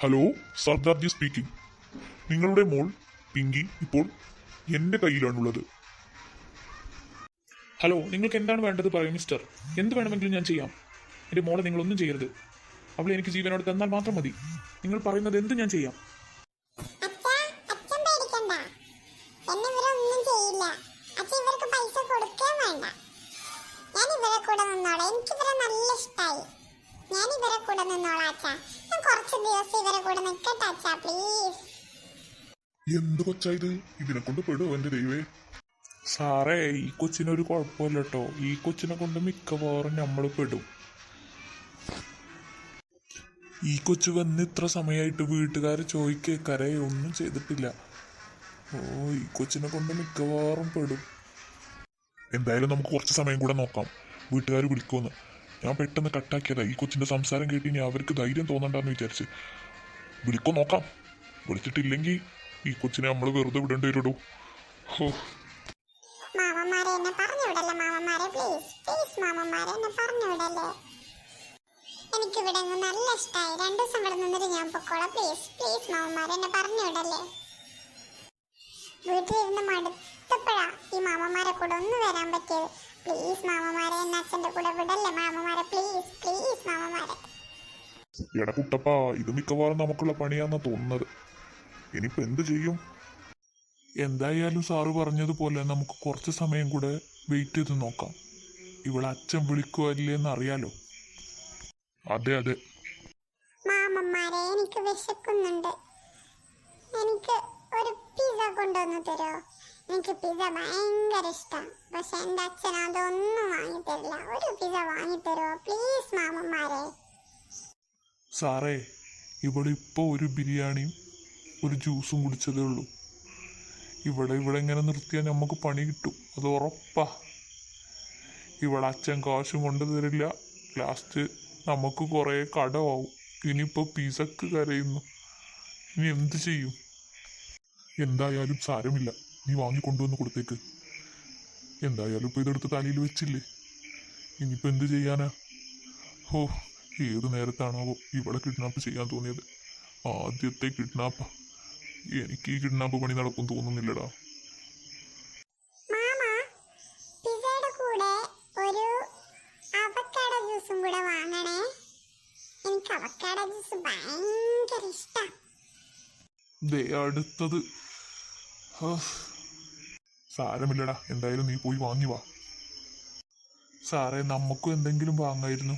Hello Sardarji speaking നിങ്ങളുടെ മോൾ പിങ്കി ഇപ്പോൾ എന്റെ കയ്യിലാണുള്ളത് ഹലോ നിങ്ങൾക്ക് എന്താണ് വേണ്ടത് പറയൂ മിസ്റ്റർ എന്ത് വേണമെങ്കിലും ഞാൻ ചെയ്യാം എന്റെ മോളെ നിങ്ങളൊന്നും ചെയ്യരുത് അവളെ എനിക്ക് ജീവനോട് തന്നാൽ മാത്രം മതി നിങ്ങൾ പറയുന്നത് എന്ത് ഞാൻ ചെയ്യാം അച്ഛാ, അച്ഛൻ പേടിക്കണ്ട. എന്നെ ഇവരൊന്നും ചെയ്യില്ല. അച്ഛൻ ഇവർക്ക് പൈസ കൊടുക്കുകയും വേണ്ട. ഞാൻ ഇവരെ കൂടെ നിന്നോളാം. എനിക്ക് ഇവരെ നല്ല ഇഷ്ടായി. ഞാൻ ഇവരെ കൂടെ നിന്നോളാച്ചാ. ഞാൻ കുറച്ച് ദിവസം ഇവരെ കൂടെ നിൽക്കട്ടെ അച്ഛാ പ്ലീസ് എന്ത് കൊച്ചാ ഇത്? ഇതിനെ കൊണ്ട് പെടുവോ എന്റെ ദൈവേ. സാറേ ഈ കൊച്ചിനൊരു കുഴപ്പമില്ല കേട്ടോ ഈ കൊച്ചിനെ കൊണ്ട് മിക്കവാറും നമ്മൾ പെടും. ഈ കൊച്ചു വന്ന് ഇത്ര സമയമായിട്ട് വീട്ടുകാർ ചോദിക്കേക്കാരെ ഒന്നും ചെയ്തിട്ടില്ല. ഓ ഈ കൊച്ചിനെ കൊണ്ട് മിക്കവാറും പെടും. എന്തായാലും നമുക്ക് കുറച്ച് സമയം കൂടെ നോക്കാം. വീട്ടുകാർ വിളിക്കുമെന്ന് ഞാൻ പെട്ടെന്ന് കട്ടാക്കിയതാ. ഈ കൊച്ചിന്റെ സംസാരം കേട്ടി ഇനി അവർക്ക് ധൈര്യം തോന്നണ്ടെന്ന് വിചാരിച്ച്. വിളിക്കോ നോക്കാം. വിളിച്ചിട്ടില്ലെങ്കിൽ ഈ കൊച്ചിനെ നമ്മൾ വെറുതെ വിടേണ്ടി വരുടൂ ഹോ. എന്നെ പറഞ്ഞു വിടല്ലേ മാമന്മാരെ? പ്ലീസ് പ്ലീസ് മാമന്മാരെ എന്നെ പറഞ്ഞു വിടല്ലേ എനിക്ക് ഇവിടെ നല്ല ഇഷ്ടമായി രണ്ടു ദിവസം ഇവിടെ നിന്നിട്ട് ഞാൻ പൊക്കോളാം. പ്ലീസ് പ്ലീസ് മാമന്മാരെ എന്നെ പറഞ്ഞു വിടല്ലേ വീട്ടിലിരുന്ന് മടുത്തപ്പോഴാ ഈ മാമന്മാരെ കൂടെ ഒന്ന് വരാൻ പറ്റിയത്. പ്ലീസ് മാമമാരെ എന്നെ അച്ഛന്റെ കൂടെ വിടല്ലേ? മാമമാരെ പ്ലീസ് പ്ലീസ് മാമമാരെ എടാ കുട്ടപ്പാ ഇത് മിക്കവാറും നമുക്കുള്ള പണിയാന്നാ തോന്നുന്നത്. ഇനിയിപ്പോ എന്ത് ചെയ്യും? എന്തായാലും സാറ് പറഞ്ഞതുപോലെ നമുക്ക് കുറച്ച് സമയം കൂടെ വെയിറ്റ് ചെയ്ത് നോക്കാം. ഇവിടെ അച്ഛൻ വിളിക്കുമോ ഇല്ലേന്ന് അറിയാലോ. അതെ അതെ. മാമന്മാരെ എനിക്ക് വിശക്കുന്നുണ്ട്. എനിക്ക് ഒരു പിസ കൊണ്ടുവന്ന് തരുമോ എനിക്ക് പിസ ഭയങ്കര ഇഷ്ടം. പക്ഷെ എന്റെ അച്ഛൻ അതൊന്നും വാങ്ങിത്തരില്ല. ഒരു പിസ വാങ്ങിത്തരുമോ പ്ലീസ് മാമന്മാരെ. സാറേ ഇവിടെ ഇപ്പോൾ ഒരു ബിരിയാണിയും ഒരു ജ്യൂസും കുടിച്ചതേ ഉള്ളൂ. ഇവിടെ ഇവിടെ ഇങ്ങനെ നിർത്തിയാൽ നമുക്ക് പണി കിട്ടും. അത് ഉറപ്പാ. ഇവിടെ അച്ഛൻ കാശും കൊണ്ട് തരില്ല ലാസ്റ്റ് നമുക്ക് കുറേ കടമാവും. ഇനിയിപ്പോൾ പിസക്ക് കരയുന്നു. ഇനി എന്ത് ചെയ്യും? എന്തായാലും സാരമില്ല. നീ വാങ്ങി കൊണ്ടുവന്ന് കൊടുത്തേക്ക്. എന്തായാലും ഇപ്പോൾ ഇതെടുത്ത് തലയിൽ വെച്ചില്ലേ? ഇനിയിപ്പോൾ എന്ത് ചെയ്യാനാ? ഹോ ഏത് നേരത്താണാവോ ഇവിടെ കിഡ്നാപ്പ് ചെയ്യാൻ തോന്നിയത്. ആദ്യത്തെ കിഡ്നാപ്പ് എനിക്ക് ഈ കിഡ്നാപ്പ് പണി നടക്കും തോന്നുന്നില്ലടാ. ദേ അടുത്തത്. സാരമില്ലടാ എന്തായാലും നീ പോയി വാങ്ങി വാ. സാറേ നമുക്കും എന്തെങ്കിലും വാങ്ങായിരുന്നു.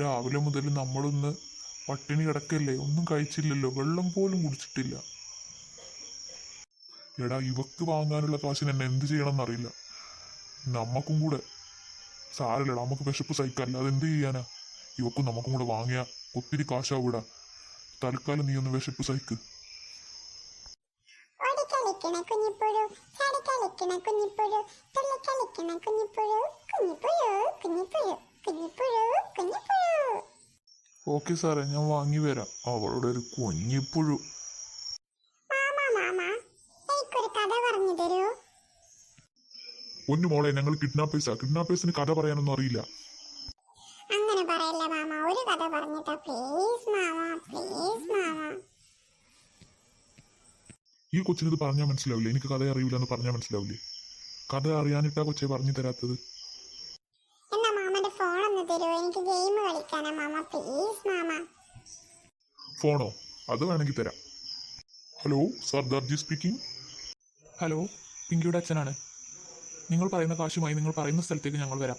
രാവിലെ മുതൽ നമ്മളൊന്ന് പട്ടിണി കിടക്കല്ലേ ഒന്നും കഴിച്ചില്ലല്ലോ വെള്ളം പോലും കുടിച്ചിട്ടില്ല. എടാ ഇവക്ക് വാങ്ങാനുള്ള കാശിന് എന്നെ എന്ത് ചെയ്യണം എന്നറിയില്ല നമ്മക്കും കൂടെ. സാരല്ലടാ നമുക്ക് വിശപ്പ് സഹിക്കാറില്ല എന്ത് ചെയ്യാനാ? ഇവക്കും നമുക്കും കൂടെ വാങ്ങിയ ഒത്തിരി കാശാവൂടാ തൽക്കാലം നീ ഒന്ന് വിശപ്പ് സഹിക്ക്. ചാടിക്കളിക്കണ കുഞ്ഞിപ്പുഴു തുള്ളിക്കളിക്കണ കുഞ്ഞിപ്പുഴു കുഞ്ഞിപ്പുഴു കുഞ്ഞിപ്പുഴു കുഞ്ഞിപ്പുഴു കുഞ്ഞിപ്പുഴു. ഓക്കെ സാറേ ഞാൻ വാങ്ങി വരാം. അവളുടെ ഒരു കുഞ്ഞിപ്പുഴു. മാമാ മാമ എനിക്കൊരു കഥ പറഞ്ഞു തരൂ ഒന്നു മോളെ ഞങ്ങൾ കിഡ്നാപ്പേഴ്സാ കിഡ്നാപ്പേഴ്സിന് കഥ പറയാനൊന്നും അറിയില്ല അങ്ങനെ പറയല്ല മാമ ഒരു കഥ പറഞ്ഞിട്ടാ പ്ലീസ് മാമ പ്ലീസ് മാമ ഈ കൊച്ചിന് ഇത് പറഞ്ഞാൽ മനസ്സിലാവില്ലേ? എനിക്ക് കഥ അറിയില്ല എന്ന് പറഞ്ഞാൽ മനസ്സിലാവില്ലേ? കഥ അറിയാനിട്ടാ കൊച്ചെ പറഞ്ഞു തരാത്തത്. എന്നാ മാമന്റെ ഫോൺ ഒന്ന് തരുമോ എനിക്ക് ഗെയിം കളിക്കാനാ. മാമ പ്ലീസ് മാമ. ഫോണോ? അത് വേണമെങ്കിൽ തരാം. Hello Sardarji speaking. ഹലോ പിങ്കിയുടെ അച്ഛനാണ്. നിങ്ങൾ പറയുന്ന കാശുമായി നിങ്ങൾ പറയുന്ന സ്ഥലത്തേക്ക് ഞങ്ങൾ വരാം.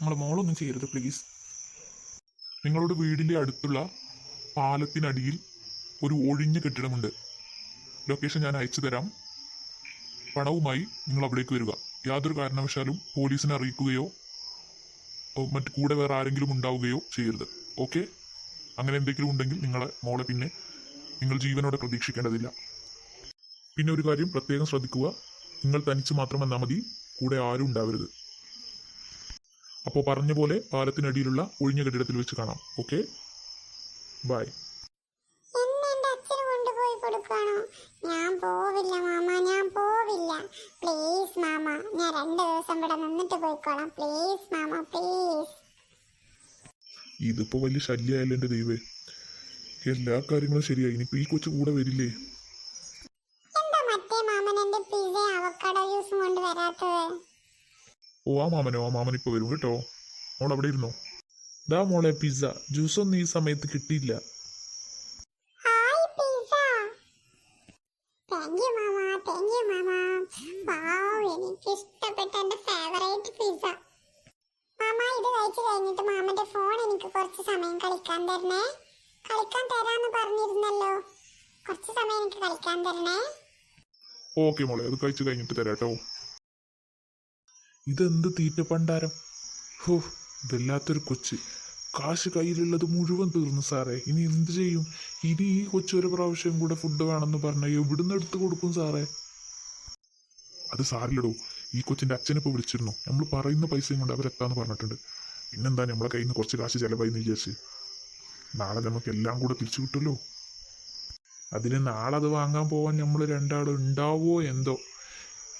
നിങ്ങൾ മോളൊന്നും ചെയ്യരുത് പ്ലീസ് നിങ്ങളുടെ വീടിന്റെ അടുത്തുള്ള പാലത്തിനടിയിൽ ഒരു ഒഴിഞ്ഞ കെട്ടിടമുണ്ട്. ലൊക്കേഷൻ ഞാൻ അയച്ചു തരാം. പണവുമായി നിങ്ങൾ അവിടേക്ക് വരിക. യാതൊരു കാരണവശാലും പോലീസിനെ അറിയിക്കുകയോ മറ്റു കൂടെ വേറെ ആരെങ്കിലും ഉണ്ടാവുകയോ ചെയ്യരുത്. ഓക്കെ അങ്ങനെ എന്തെങ്കിലും ഉണ്ടെങ്കിൽ നിങ്ങളെ മോളെ പിന്നെ നിങ്ങൾ ജീവനോടെ പ്രതീക്ഷിക്കേണ്ടതില്ല. പിന്നെ ഒരു കാര്യം പ്രത്യേകം ശ്രദ്ധിക്കുക. നിങ്ങൾ തനിച്ച് മാത്രം വന്നാൽ മതി. കൂടെ ആരും ഉണ്ടാവരുത്. അപ്പോൾ പറഞ്ഞ പോലെ പാലത്തിനടിയിലുള്ള ഒഴിഞ്ഞ കെട്ടിടത്തിൽ വെച്ച് കാണാം. ഓക്കെ ബൈ രണ്ട് ദിവസം ഇവിടെ നിന്നിട്ട് പോയിക്കോളാം. പ്ലീസ് മാമ പ്ലീസ് ഇതിപ്പോ വലിയ ശല്യമായല്ലോ എന്റെ ദൈവേ. എല്ലാ കാര്യങ്ങളും ശരിയായി. ഇനിയിപ്പോ ഈ കൊച്ചു കൂടെ വരില്ലേ? എന്താ മറ്റേ മാമൻ എന്റെ പിസ അവക്കാടോ ജ്യൂസും കൊണ്ട് വരാത്തത്? ഓ ആ മാമനോ ആ മാമൻ ഇപ്പൊ വരും കേട്ടോ. മോൾ അവിടെ ഇരുന്നോ? ദാ മോളെ പിസ്സ ജ്യൂസൊന്നും ഈ സമയത്ത് കിട്ടിയില്ല. Hi pizza. താങ്ക് യു മാമ. താങ്ക് യു മാമ. എനിക്ക് ഇഷ്ടപ്പെട്ട എന്റെ ഫേവറേറ്റ് പിസ്സ മാമ ഇത് കഴിച്ചു കഴിഞ്ഞിട്ട് മാമന്റെ ഫോൺ എനിക്ക് കുറച്ച് സമയം കളിക്കാൻ തരണേ. കളിക്കാൻ തരാന്ന് പറഞ്ഞിരുന്നല്ലോ. കുറച്ച് സമയം എനിക്ക് കളിക്കാൻ തരണേ. ഓക്കെ മോളെ അത് കഴിച്ചു കഴിഞ്ഞിട്ട് തരാട്ടോ. ഇതെന്ത് തീറ്റ പണ്ടാരം? ഹോ ഇതല്ലാത്തൊരു കൊച്ച്. കാശ് കയ്യിലുള്ളത് മുഴുവൻ തീർന്നു സാറേ. ഇനി എന്ത് ചെയ്യും? ഇനി ഈ കൊച്ചൊരു പ്രാവശ്യം കൂടെ ഫുഡ് വേണമെന്ന് പറഞ്ഞാൽ എവിടുന്ന് എടുത്തു കൊടുക്കും സാറേ? അത് സാറില്ലടോ ഈ കൊച്ചിന്റെ അച്ഛനിപ്പോ വിളിച്ചിരുന്നു. നമ്മൾ പറയുന്ന പൈസയും കൊണ്ട് അവരെത്താന്ന് പറഞ്ഞിട്ടുണ്ട്. പിന്നെന്താ നമ്മളെ കയ്യിൽ നിന്ന് കുറച്ച് കാശ് ചിലവായി എന്ന് വിചാരിച്ച്? നാളെ നമുക്ക് എല്ലാം കൂടെ തിരിച്ചു കിട്ടുമല്ലോ? അതിന് നാളെ അത് വാങ്ങാൻ പോവാൻ നമ്മൾ രണ്ടാളും ഉണ്ടാവോ എന്തോ?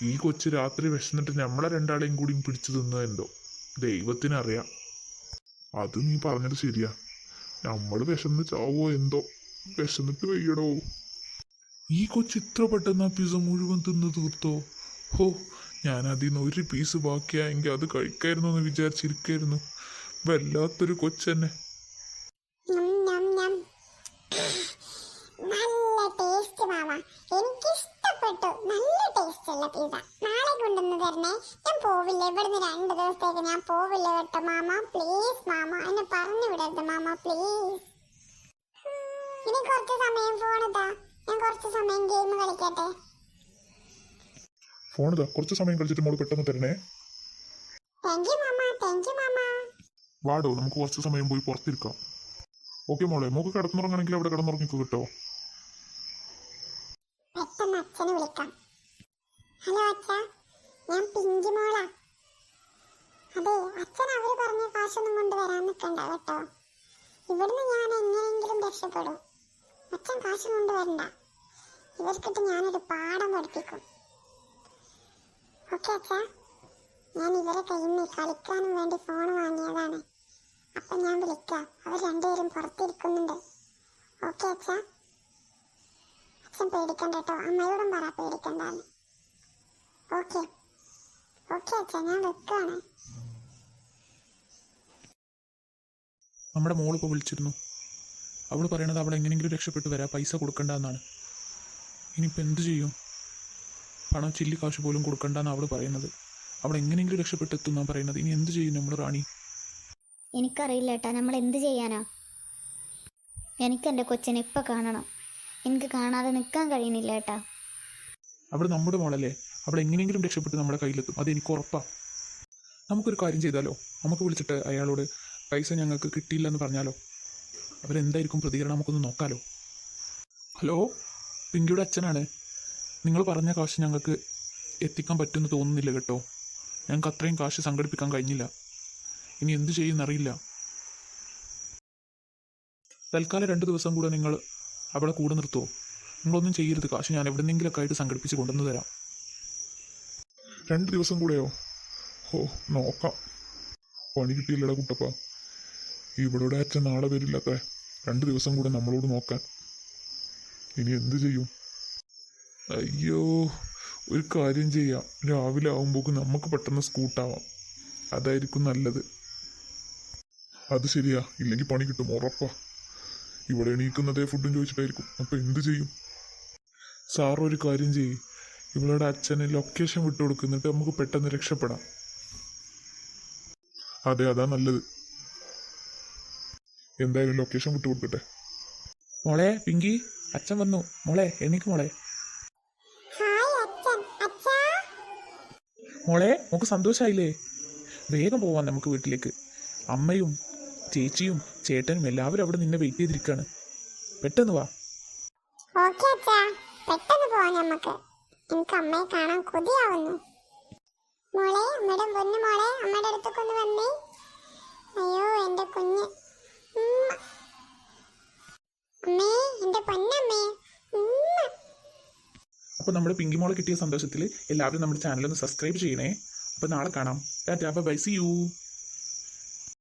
ഈ കൊച്ചു രാത്രി വിശന്നിട്ട് നമ്മളെ രണ്ടാളെയും കൂടിയും പിടിച്ചു തിന്നോ എന്തോ? ദൈവത്തിനറിയാം. അത് നീ പറഞ്ഞത് ശരിയാ. നമ്മൾ വിശന്ന് ചാവോ എന്തോ? വിശന്നിട്ട് വയ്യടോ. ഈ കൊച്ചു ഇത്ര പെട്ടെന്ന് ആ പിസ മുഴുവൻ തിന്ന് തീർത്തോ? ഹോ ഞാൻ അതിൽ നിന്ന് ഒരു പീസ് ബാക്കിയായെങ്കിൽ അത് കഴിക്കായിരുന്നു എന്ന് വിചാരിച്ചിരിക്കായിരുന്നു. വല്ലാത്തൊരു കൊച്ചെന്നെ. നല്ല ടേസ്റ്റ് എനിക്ക് ഇഷ്ടപ്പെട്ടു നല്ല ടേസ്റ്റ് ഉള്ള പിസ നാളെ കൊണ്ടുവന്ന് തരണേ. പോവില്ല. ഇവിടുന്ന് രണ്ട് ദിവസത്തേക്ക് ഞാൻ പോവില്ല കേട്ടോ. മാമ പ്ലീസ് മാമ എന്നെ പറഞ്ഞു വിടരുത് മാമ പ്ലീസ് ഇനി കുറച്ച് സമയം ഫോണിതാ ഞാൻ കുറച്ച് സമയം ഗെയിം കളിക്കട്ടെ. ഫോണിതാ കുറച്ച് സമയം കളിച്ചിട്ട് മോൾ പെട്ടെന്ന് തരണേ. താങ്ക് യു മാമ താങ്ക് യു മാമ. വാടോ നമുക്ക് കുറച്ച് സമയം പോയി പുറത്തിരിക്കാം. ഓക്കെ മോളെ മോക്ക് കിടന്നുറങ്ങണമെങ്കിൽ അവിടെ കിടന്നുറങ്ങിക്കോ കേട്ടോ. അതെ അച്ഛൻ അവർ പറഞ്ഞ കാശൊന്നും കൊണ്ട് വരാൻ നിൽക്കണ്ട കേട്ടോ. ഇവിടുന്ന് ഞാൻ എങ്ങനെയെങ്കിലും രക്ഷപ്പെടും. അച്ഛൻ കാശ് കൊണ്ടുവരണ്ട ഇവർക്കിട്ട് ഞാനൊരു പാഠം പഠിപ്പിക്കും. ഓക്കെ അച്ഛാ. ഞാൻ ഇവരെ നിന്ന് കളിക്കാനും വേണ്ടി ഫോൺ വാങ്ങിയതാണ്. അപ്പം ഞാൻ വിളിക്കാം. അവർ രണ്ടുപേരും പുറത്തിരിക്കുന്നുണ്ട്. ഓക്കെ അച്ഛാ. അച്ഛൻ പേടിക്കണ്ട കേട്ടോ. അമ്മയോടും പറ പേടിക്കണ്ടാന്ന്. ഓക്കെ. ഓക്കെ അച്ഛാ ഞാൻ വെക്കാണ്. നമ്മുടെ മോളിപ്പോൾ വിളിച്ചിരുന്നു. അവൾ പറയണത് അവൾ എങ്ങനെയെങ്കിലും രക്ഷപ്പെട്ട് വരാം. പൈസ കൊടുക്കണ്ട എന്നാണ് ഇനിയിപ്പോൾ എന്ത് ചെയ്യും? പണം ചില്ലി കാശ് പോലും കൊടുക്കണ്ടെന്ന് അവൾ പറയുന്നത്. അവൾ എങ്ങനെയെങ്കിലും രക്ഷപ്പെട്ടെത്തും എന്നാണ് പറയുന്നത്. ഇനി എന്ത് ചെയ്യും നമ്മൾ റാണി? എനിക്കറിയില്ല ഏട്ടാ. നമ്മൾ എന്ത് ചെയ്യാനാ? എനിക്ക് എന്റെ കൊച്ചിനെ ഇപ്പം കാണണം. എനിക്ക് കാണാതെ നിൽക്കാൻ കഴിയുന്നില്ല ഏട്ടാ. അവൾ നമ്മുടെ മോളല്ലേ? അവൾ എങ്ങനെയെങ്കിലും രക്ഷപ്പെട്ട് നമ്മുടെ കയ്യിലെത്തും. അത് എനിക്ക് ഉറപ്പാണ് നമുക്കൊരു കാര്യം ചെയ്താലോ? നമുക്ക് വിളിച്ചിട്ട് അയാളോട് പൈസ ഞങ്ങൾക്ക് കിട്ടിയില്ല എന്ന് പറഞ്ഞാലോ? അവരെന്തായിരിക്കും പ്രതികരണം നമുക്കൊന്ന് നോക്കാലോ. ഹലോ? പിങ്കിയുടെ അച്ഛനാണ്. നിങ്ങൾ പറഞ്ഞ കാശ് ഞങ്ങൾക്ക് എത്തിക്കാൻ പറ്റുമെന്ന് തോന്നുന്നില്ല കേട്ടോ. ഞങ്ങൾക്ക് അത്രയും കാശ് സംഘടിപ്പിക്കാൻ കഴിഞ്ഞില്ല. ഇനി എന്ത് ചെയ്യുമെന്നറിയില്ല തൽക്കാലം രണ്ട് ദിവസം കൂടെ നിങ്ങൾ അവിടെ കൂടെ നിർത്തുമോ നിങ്ങളൊന്നും ചെയ്യരുത്. കാശ് ഞാൻ എവിടെന്നെങ്കിലൊക്കെ ആയിട്ട് സംഘടിപ്പിച്ച് കൊണ്ടുവന്ന് തരാം. രണ്ട് ദിവസം കൂടെയോ? ഓ നോക്കാം. പണി കിട്ടിയില്ലടാ കുട്ടപ്പ. ഇവളുടെ അച്ഛൻ നാളെ വരില്ലത്രേ. രണ്ട് ദിവസം കൂടെ നമ്മളോട് നോക്കാൻ. ഇനി എന്ത് ചെയ്യും? അയ്യോ ഒരു കാര്യം ചെയ്യാം. രാവിലെ ആവുമ്പോക്ക് നമുക്ക് പെട്ടെന്ന് സ്കൂട്ടാവാം. അതായിരിക്കും നല്ലത്. അത് ശരിയാ. ഇല്ലെങ്കിൽ പണി കിട്ടും ഉറപ്പാ. ഇവിടെ എണീക്കുന്നതേ ഫുഡും ചോദിച്ചിട്ടായിരിക്കും. അപ്പൊ എന്ത് ചെയ്യും? സാർ ഒരു കാര്യം ചെയ്യും. ഇവളുടെ അച്ഛന് ലൊക്കേഷൻ വിട്ടു കൊടുക്കുന്നിട്ട് നമുക്ക് പെട്ടെന്ന് രക്ഷപ്പെടാം. അതെ അതാ നല്ലത്. എന്തായാലും ലൊക്കേഷൻ വിട്ടു കൊടുക്കട്ടെ മോളെ പിങ്കി അച്ഛൻ വന്നു. മോളെ എണീക്ക് മോളെ. ഹായ് അച്ഛൻ. അച്ഛാ. മോളെ നമുക്ക് സന്തോഷമായില്ലേ വേഗം പോവാം നമുക്ക് വീട്ടിലേക്ക്. അമ്മയും ചേച്ചിയും ചേട്ടനും എല്ലാവരും അവിടെ നിന്നെ വെയിറ്റ് ചെയ്തിരിക്കുകയാണ് പെട്ടെന്ന് വാ. ഓക്കെ അച്ഛാ. പെട്ടെന്ന് പോവാം നമുക്ക് എനിക്ക് അമ്മയെ കാണാൻ കൊതിയാവുന്നു. മോളെ അമ്മയുടെ പൊന്നു മോളെ അമ്മയുടെ അടുത്തൊക്കെ ഒന്ന് വന്നേ. അയ്യോ എന്റെ കുഞ്ഞ്. അപ്പോൾ നമ്മുടെ പിങ്കി മോളെ കിട്ടിയ സന്തോഷത്തിൽ എല്ലാവരും നമ്മുടെ ചാനൽ ഒന്ന് സബ്സ്ക്രൈബ് ചെയ്യണേ. അപ്പോൾ നാളെ കാണാം. Tata bye C U